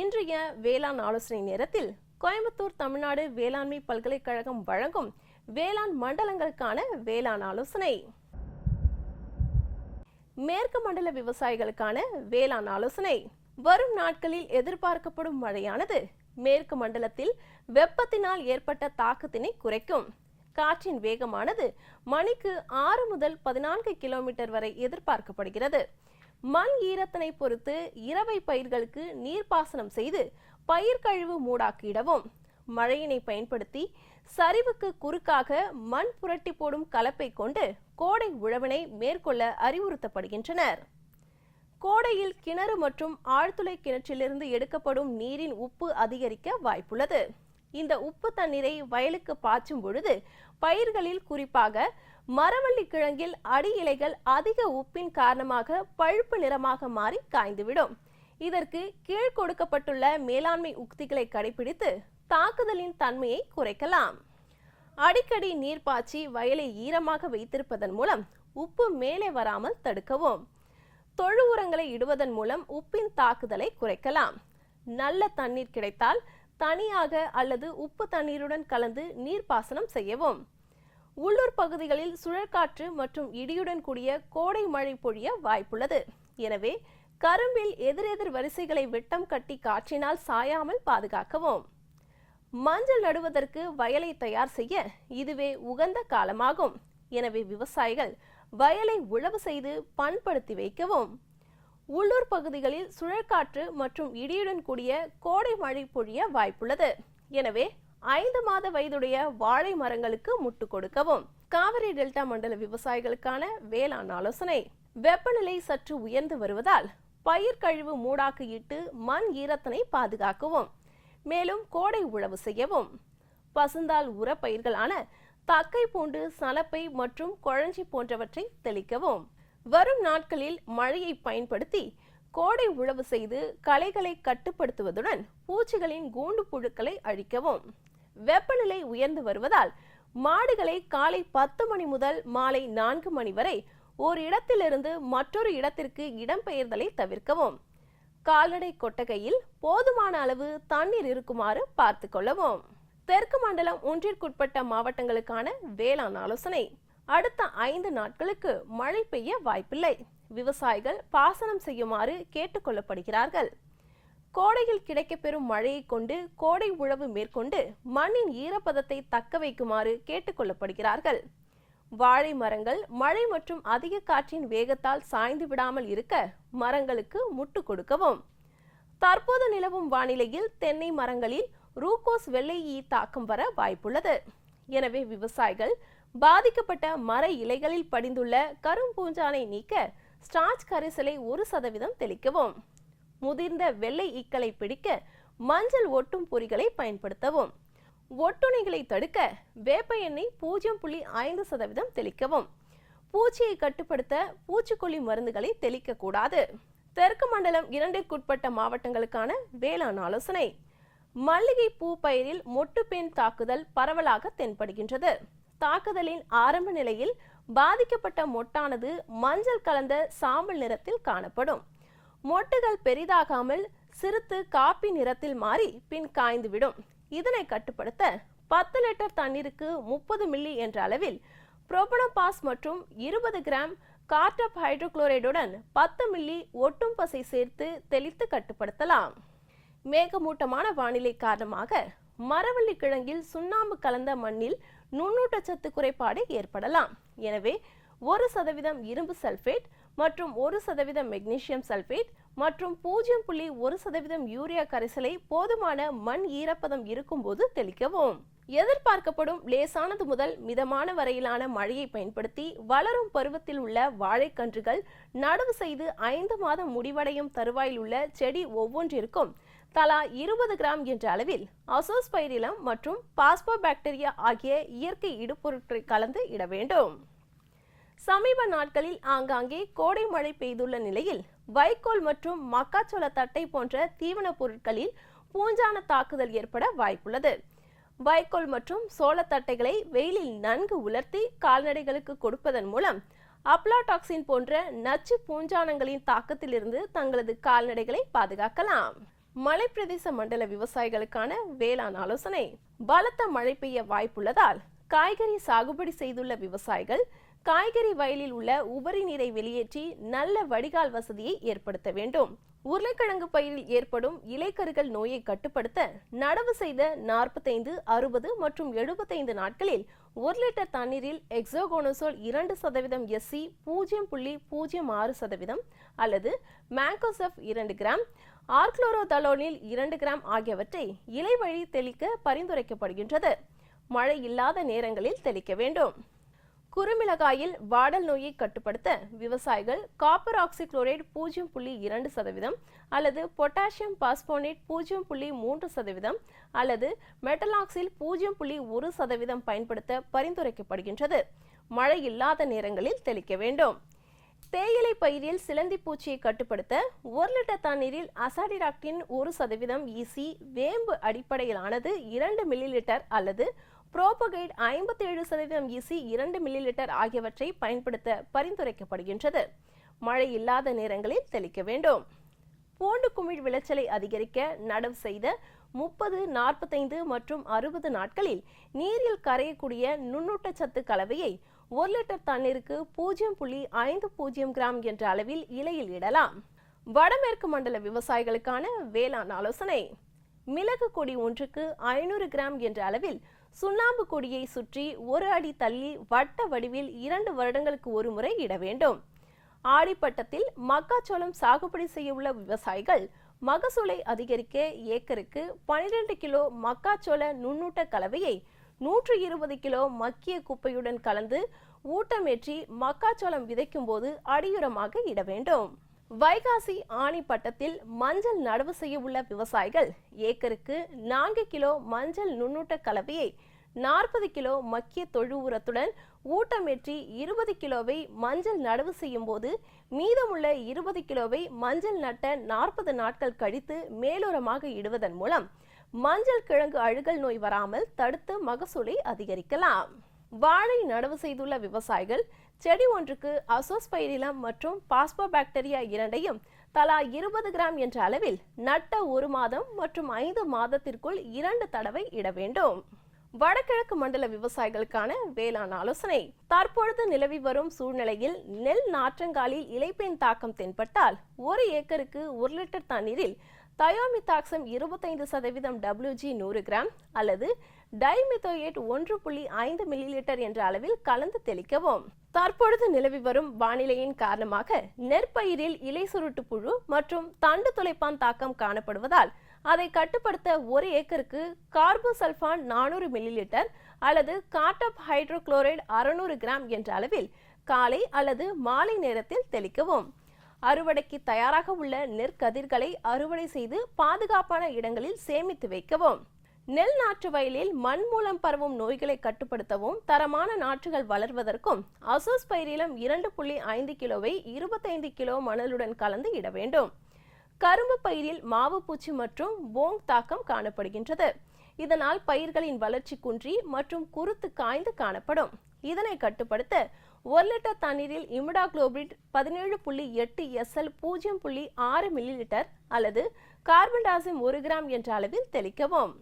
இன்றைய வேளாண் ஆலோசனை நேரத்தில் கோயம்புத்தூர் தமிழ்நாடு வேளாண்மை பல்கலைக்கழகம் வழங்கும் வேளாண் மண்டலங்களுக்கான வேளாண் ஆலோசனை. மேற்கு மண்டல விவசாயிகளுக்கான வேளாண் ஆலோசனை. வரும் நாட்களில் எதிர்பார்க்கப்படும் மழையானது மேற்கு மண்டலத்தில் வெப்பத்தினால் ஏற்பட்ட தாக்கத்தினை குறைக்கும். காற்றின் வேகமானது மணிக்கு ஆறு முதல் பதினான்கு கிலோமீட்டர் வரை எதிர்பார்க்கப்படுகிறது. மண் ஈரத்தினை பொறுத்து இரவை பயிர்களுக்கு நீர்ப்பாசனம் செய்து பயிர் கழிவு மூடாக்கிடவும். மழையினை பயன்படுத்தி சரிவுக்கு குறுக்காக மண் புரட்டி போடும் கலப்பை கொண்டு கோடை உழவினை மேற்கொள்ள அறிவுறுத்தப்படுகின்றனர். கோடையில் கிணறு மற்றும் ஆழ்துளை கிணற்றிலிருந்து எடுக்கப்படும் நீரின் உப்பு அதிகரிக்க வாய்ப்புள்ளது. இந்த உப்பு தண்ணீரை வயலுக்கு பாய்ச்சும் பொழுது பயிர்களில் குறிப்பாக மரவள்ளி கிழங்கில் அடி இலைகள் அதிக உப்பின் காரணமாக பழுப்பு நிறமாக மாறி காய்ந்துவிடும். இதற்கு கீழ் கொடுக்கப்பட்டுள்ள மேலாண்மை உக்திகளை கடைபிடித்து தாக்குதலின் தன்மையை குறைக்கலாம். அடிக்கடி நீர் பாய்ச்சி வயலை ஈரமாக வைத்திருப்பதன் மூலம் உப்பு மேலே வராமல் தடுக்கவும். தொழு உரங்களை இடுவதன் மூலம் உப்பின் தாக்குதலை குறைக்கலாம். நல்ல தண்ணீர் கிடைத்தால் தனியாக அல்லது உப்பு தண்ணீருடன் கலந்து நீர்ப்பாசனம் செய்யவும். உள்ளூர் பகுதிகளில் சுழற்காற்று மற்றும் இடியுடன் கூடிய கோடை மழை பொழிய வாய்ப்புள்ளது. எனவே கரும்பில் எதிரெதிர் வரிசைகளை வெட்டம் கட்டி காற்றினால் சாயாமல் பாதுகாக்கவும். மஞ்சள் நடுவதற்கு வயலை தயார் செய்ய இதுவே உகந்த காலமாகும். எனவே விவசாயிகள் வயலை உழவு செய்து பண்படுத்தி வைக்கவும். உள்ளூர் பகுதிகளில் சுழற்காற்று மற்றும் இடியுடன் கூடிய கோடை மழை பொழிய வாய்ப்புள்ளது. எனவே ஐந்து மாத வயதுடைய வாழை மரங்களுக்கு முட்டு கொடுக்கவும். காவிரி டெல்டா மண்டல விவசாயிகளுக்கான வேளாண் ஆலோசனை. வெப்பநிலை சற்று உயர்ந்து வருவதால் பயிர் கழிவு மூடாக்கு இட்டு மண் ஈரத்தினை பாதுகாக்கவும். மேலும் கோடை உழவு செய்யவும். பசுந்தால் உர பயிர்களான தக்கை பூண்டு சலப்பை மற்றும் குழஞ்சி போன்றவற்றை தெளிக்கவும். வரும் நாட்களில் மழையை பயன்படுத்தி கோடை உழவு செய்து களைகளை கட்டுப்படுத்துவதுடன் பூச்சிகளின் கூண்டு புழுக்களை அழிக்கவும். வெப்பநிலை உயர்ந்து வருவதால் மாடுகளை காலை பத்து மணி முதல் மாலை நான்கு மணி வரை ஒரு இடத்திலிருந்து மற்றொரு இடத்திற்கு இடம்பெயர்தலை தவிர்க்கவும். கால்நடை கொட்டகையில் போதுமான அளவு தண்ணீர் இருக்குமாறு பார்த்து கொள்ளவும். தெற்கு மண்டலம் ஒன்றிற்குட்பட்ட மாவட்டங்களுக்கான வேளாண் ஆலோசனை. அடுத்த ஐந்து நாட்களுக்கு மழை பெய்ய வாய்ப்பில்லை. விவசாயிகள் பாசனம் செய்யுமாறு கேட்டுக்கொள்ளப்படுகிறார்கள் கோடையில் கிடைக்கப்பெறும் மழையை கொண்டு கோடை உழவு மேற்கொண்டு மண்ணின் ஈரப்பதத்தை தக்க வைக்குமாறு கேட்டுக்கொள்ளப்படுகிறார்கள் வாழை மரங்கள் மழை மற்றும் அதிக காற்றின் வேகத்தால் சாய்ந்து விடாமல் இருக்க மரங்களுக்கு முட்டு கொடுக்கவும். தற்போது நிலவும் வானிலையில் தென்னை மரங்களில் ரூகோஸ் வெள்ளை ஈ தாக்கம் வர வாய்ப்புள்ளது. எனவே விவசாயிகள் பாதிக்கப்பட்ட மர இலைகளில் படிந்துள்ள கரும்பூஞ்சானை நீக்க ஸ்டார்ச் கரைசலை ஒரு சதவீதம் தெளிக்கவும். முதிர்ந்த வெள்ளை ஈக்களை பிடிக்க மஞ்சள் ஒட்டும் பொறிகளை பயன்படுத்தவும். ஒட்டுணைகளை தடுக்க வேப்ப எண்ணெய் பூஜ்ஜியம் புள்ளி ஐந்து சதவீதம் தெளிக்கவும். பூச்சியை கட்டுப்படுத்த பூச்சிக்கொல்லி மருந்துகளை தெளிக்க கூடாது தெற்கு மண்டலம் இரண்டிற்குட்பட்ட மாவட்டங்களுக்கான வேளாண் ஆலோசனை. மல்லிகை பூ பயிரில் மொட்டுப்பேன் தாக்குதல் பரவலாக தென்படுகின்றது. தாக்குதலின் ஆரம்ப நிலையில் பாதிக்கப்பட்ட மொட்டானது மஞ்சள் கலந்த சாம்பல் நிறத்தில் காணப்படும். மொட்டுகள் பெரிதாகாமல் சிறுத்து காப்பி நிறத்தில் மாறி பின் காய்ந்துவிடும். இதனை கட்டுப்படுத்த பத்து லிட்டர் தண்ணீருக்கு முப்பது மில்லி என்ற அளவில் புரோபனபாஸ் மற்றும் இருபது கிராம் கார்டப் ஹைட்ரோகுளோரைடுடன் பத்து மில்லி ஒட்டும் பசை சேர்த்து தெளித்து கட்டுப்படுத்தலாம். மேகமூட்டமான வானிலை காரணமாக மரவள்ளி கிழங்கில் சுண்ணாம்பு கலந்த மண்ணில் நுண்ணூட்டச்சத்து குறைபாடு ஏற்படலாம். எனவே ஒரு சதவீதம் இரும்பு சல்ஃபேட் மற்றும் ஒரு சதவீதம் மெக்னீசியம் சல்பேட் மற்றும் பூஜ்ஜியம் புள்ளி ஒரு சதவீதம் யூரியா கரைசலை போதுமான மண் ஈரப்பதம் இருக்கும்போது தெளிக்கவும். எதிர்பார்க்கப்படும் லேசானது முதல் மிதமான வரையிலான மழையை பயன்படுத்தி வளரும் பருவத்தில் உள்ள வாழைக்கன்றுகள் நடவு செய்து ஐந்து மாதம் முடிவடையும் தருவாயில் உள்ள செடி ஒவ்வொன்றிற்கும் தலா இருபது கிராம் என்ற அளவில் அசோஸ்பைரிலம் மற்றும் பாஸ்போபாக்டீரியா ஆகிய இயற்கை இடுபொருட்களை கலந்து இட வேண்டும். சமீப நாட்களில் ஆங்காங்கே கோடை மழை பெய்துள்ள நிலையில் வைக்கோல் மற்றும் மக்காச்சோள தட்டை போன்ற தீவனப் பொருட்களில் பூஞ்சான தாக்குதல் ஏற்பட வாய்ப்புள்ளது. வைக்கோல் மற்றும் சோளத்தட்டைகளை வெயிலில் நன்கு உலர்த்தி கால்நடைகளுக்கு கொடுப்பதன் மூலம் அப்லாடாக்சின் போன்ற நச்சு பூஞ்சானங்களின் தாக்கத்திலிருந்து தங்களது கால்நடைகளை பாதுகாக்கலாம். மலைப்பிரதேச மண்டல விவசாயிகளுக்கான வேளாண் ஆலோசனை. பலத்த மழை பெய்ய வாய்ப்புள்ளதால் காய்கறி சாகுபடி செய்துள்ள விவசாயிகள் காய்கறி வயலில் உள்ள உபரி நீரை வெளியேற்றி நல்ல வடிகால் வசதியை ஏற்படுத்த வேண்டும். உருளைக்கிழங்கு பயிரில் ஏற்படும் இலைக்கருகள் நோயை கட்டுப்படுத்த நடவு செய்த நாற்பத்தைந்து அறுபது மற்றும் எழுபத்தைந்து நாட்களில் ஒரு லிட்டர் தண்ணீரில் எக்ஸோகோனோசோல் இரண்டு சதவீதம் எஸ்சி பூஜ்ஜியம் புள்ளி பூஜ்ஜியம் ஆறு சதவீதம் அல்லது மேங்கோசெஃப் இரண்டு கிராம் ஆர்க்ளோரோதலோனில் இரண்டு கிராம் ஆகியவற்றை இலை வழி தெளிக்க பரிந்துரைக்கப்படுகின்றது. மழை இல்லாத நேரங்களில் தெளிக்க வேண்டும். குறுமிளகாயில் வாடல் நோயை கட்டுப்படுத்த விவசாயிகள் காப்பர் ஆக்சிக்ளோரைடு பூஜ்ஜியம் புள்ளி இரண்டு சதவீதம் அல்லது பொட்டாசியம் பாஸ்போனேட் பூஜ்ஜியம் புள்ளி மூன்று சதவீதம் அல்லது மெட்டலாக்சில் பூஜ்ஜியம் புள்ளி ஒரு சதவீதம் பயன்படுத்த பரிந்துரைக்கப்படுகின்றது. மழை இல்லாத நேரங்களில் தெளிக்க வேண்டும். தேயிலை பயிரில் சிலந்தி பூச்சியை கட்டுப்படுத்த ஒரு லிட்டர் தண்ணீரில் அசாடிராக்டின் ஒரு சதவீதம் ஈசி வேம்பு அடிப்படையிலானது இரண்டு மில்லி லிட்டர் அல்லது புரோபகைட் ஐம்பத்தி ஏழு சதவீதம் ஈசி இரண்டு மில்லி லிட்டர் ஆகியவற்றை பயன்படுத்த பரிந்துரைக்கப்படுகின்றது. மழை இல்லாத நேரங்களில் தெளிக்க வேண்டும். பூண்டு குமிழ் விளைச்சலை அதிகரிக்க நடவு செய்த முப்பது நாற்பத்தைந்து மற்றும் அறுபது நாட்களில் நீரில் கரையக்கூடிய நுண்ணூட்டச்சத்து கலவையை ஒரு லிட்டர் தண்ணீருக்கு பூஜ்ஜியம் புள்ளி ஐந்து பூஜ்ஜியம் கிராம் என்ற அளவில் இலையில் இடலாம். வடமேற்கு மண்டல விவசாயிகளுக்கான வேளாண் ஆலோசனை. மிளகு கொடி ஒன்றுக்கு ஐநூறு கிராம் என்ற அளவில் சுண்ணாம்பு கொடியை சுற்றி ஒரு அடி தள்ளி வட்ட வடிவில் இரண்டு வருடங்களுக்கு ஒரு முறை இட வேண்டும். ஆடிப்பட்டத்தில் மக்காச்சோளம் சாகுபடி செய்ய உள்ள விவசாயிகள் மகசூலை அதிகரிக்க ஏக்கருக்கு பனிரெண்டு கிலோ மக்காச்சோள நுண்ணூட்ட கலவையை நூற்று இருபது கிலோ மக்கிய குப்பையுடன் கலந்து ஊட்டமேற்றி மக்காச்சோளம் விதைக்கும் போது அடியுரமாக இட வேண்டும். வைகாசி ஆணி பட்டத்தில் மஞ்சள் நடவு செய்ய உள்ள விவசாயிகள் ஏக்கருக்கு நான்கு கிலோ மஞ்சள் நுண்ணூட்ட கலவையை நாற்பது கிலோ மக்கிய தொழு உரத்துடன் ஊட்டமேற்றி இருபது கிலோவை மஞ்சள் நடவு செய்யும் போது மீதமுள்ள இருபது கிலோவை மஞ்சள் நட்ட நாற்பது நாட்கள் கழித்து மேலுரமாக இடுவதன் மூலம் மஞ்சள் கிழங்கு அழுகல் நோய் வராமல் தடுத்து மகசூலை அதிகரிக்கலாம். வாழை நடவு செய்துள்ள விவசாயிகள் செடி ஒன்றுக்கு அசோஸ்பைரிலம் மற்றும் பாஸ்போபாக்டீரியா இரண்டையும் தலா இருபது கிராம் என்ற அளவில் நட்ட ஒரு மாதம் மற்றும் ஐந்து மாதத்திற்குள் இரண்டு தடவை இட வேண்டும். வடகிழக்கு மண்டல விவசாயிகளுக்கான வேளாண் ஆலோசனை. தற்பொழுது நிலவி வரும் சூழ்நிலையில் நெல் நாற்றங்காலில் இலைப்பெண் தாக்கம் தென்பட்டால் ஒரு ஏக்கருக்கு ஒரு லிட்டர் தண்ணீரில் தயோமிதாக்சம் இருபத்தைந்து சதவீதம் டபிள்யூஜி நூறு கிராம் அல்லது டைமெத்தோயேட் ஒன்று புள்ளி ஐந்து மில்லி லிட்டர் என்ற அளவில் கலந்து தெளிக்கவும். தற்பொழுது நிலவி வரும் வானிலையின் காரணமாக நெற்பயிரில் இலை சுருட்டு புழு மற்றும் தண்டு துளைப்பான் தாக்கம் காணப்படுவதால் அதை கட்டுப்படுத்த ஒரு ஏக்கருக்கு கார்போசல்ஃபான் நானூறு மில்லி லிட்டர் அல்லது காட்டப் ஹைட்ரோகுளோரைடு அறுநூறு கிராம் என்ற அளவில் காலை அல்லது மாலை நேரத்தில் தெளிக்கவும். அறுவடைக்கு தயாராக உள்ள நெற்கதிர்களை அறுவடை செய்து பாதுகாப்பான இடங்களில் சேமித்து வைக்கவும். நெல் நாற்று வயலில் மண் மூலம் பரவும் நோய்களை கட்டுப்படுத்தவும் தரமான நாற்றுகள் வளர்வதற்கும் அசோஸ் பயிரிலும் இரண்டு புள்ளி ஐந்து கிலோவை இருபத்தைந்து கிலோ மணலுடன் கலந்து இட வேண்டும். கரும்பு பயிரில் மாவு பூச்சி மற்றும் போங் தாக்கம் காணப்படுகின்றது. இதனால் பயிர்களின் வளர்ச்சி குன்றி மற்றும் குருத்து காய்ந்து காணப்படும். இதனை கட்டுப்படுத்த ஒரு லிட்டர் தண்ணீரில் இமிடாக்ளோபிட் பதினேழு புள்ளி எட்டு எஸ்எல் பூஜ்ஜியம் புள்ளி ஆறு மில்லி லிட்டர் அல்லது கார்பன் டாசிம் ஒரு கிராம் என்ற அளவில் தெளிக்கவும்.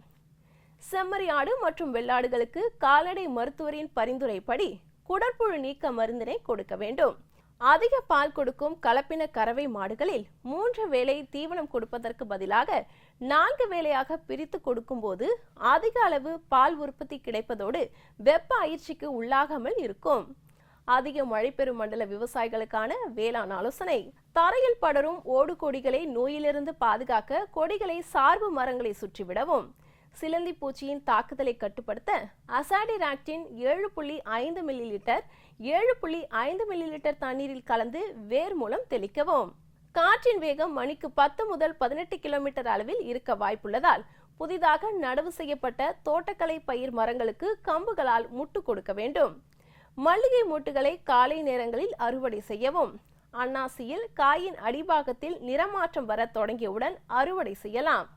செம்மறி ஆடு மற்றும் வெள்ளாடுகளுக்கு கால்நடை மருத்துவரின் பரிந்துரைப்படி குடற்புழு நீக்க மருந்தினை கொடுக்க வேண்டும். அதிக பால் கொடுக்கும் கலப்பின கறவை மாடுகளில் மூன்று வேளை தீவனம் கொடுப்பதற்கு பதிலாக நான்கு வேளையாக பிரித்து கொடுக்கும்போது அதிக அளவு பால் உற்பத்தி கிடைப்பதோடு வெப்ப அயிற்சிக்கு உள்ளாகாமல் இருக்கும். அதிக மழை பெறும் மண்டல விவசாயிகளுக்கான வேளாண் ஆலோசனை. தரையில் படரும் ஓடு கொடிகளை நோயிலிருந்து பாதுகாக்க கொடிகளை சார்பு மரங்களை சுற்றிவிடவும். சிலந்தி பூச்சியின் தாக்குதலை கட்டுப்படுத்த அசாடிராக்டின் ஏழு புள்ளி ஐந்து மில்லி லிட்டர் ஏழு புள்ளி ஐந்து மில்லி லிட்டர் தண்ணீரில் கலந்து வேர் மூலம் தெளிக்கவும். காற்றின் வேகம் மணிக்கு பத்து முதல் பதினெட்டு கிலோமீட்டர் அளவில் இருக்க வாய்ப்புள்ளதால் புதிதாக நடவு செய்யப்பட்ட தோட்டக்கலை பயிர் மரங்களுக்கு கம்புகளால் முட்டு கொடுக்க வேண்டும். மல்லிகை மூட்டுகளை காலை நேரங்களில் அறுவடை செய்யவும். அன்னாசியில் காயின் அடிபாகத்தில் நிறமாற்றம் வர தொடங்கியவுடன் அறுவடை செய்யலாம்.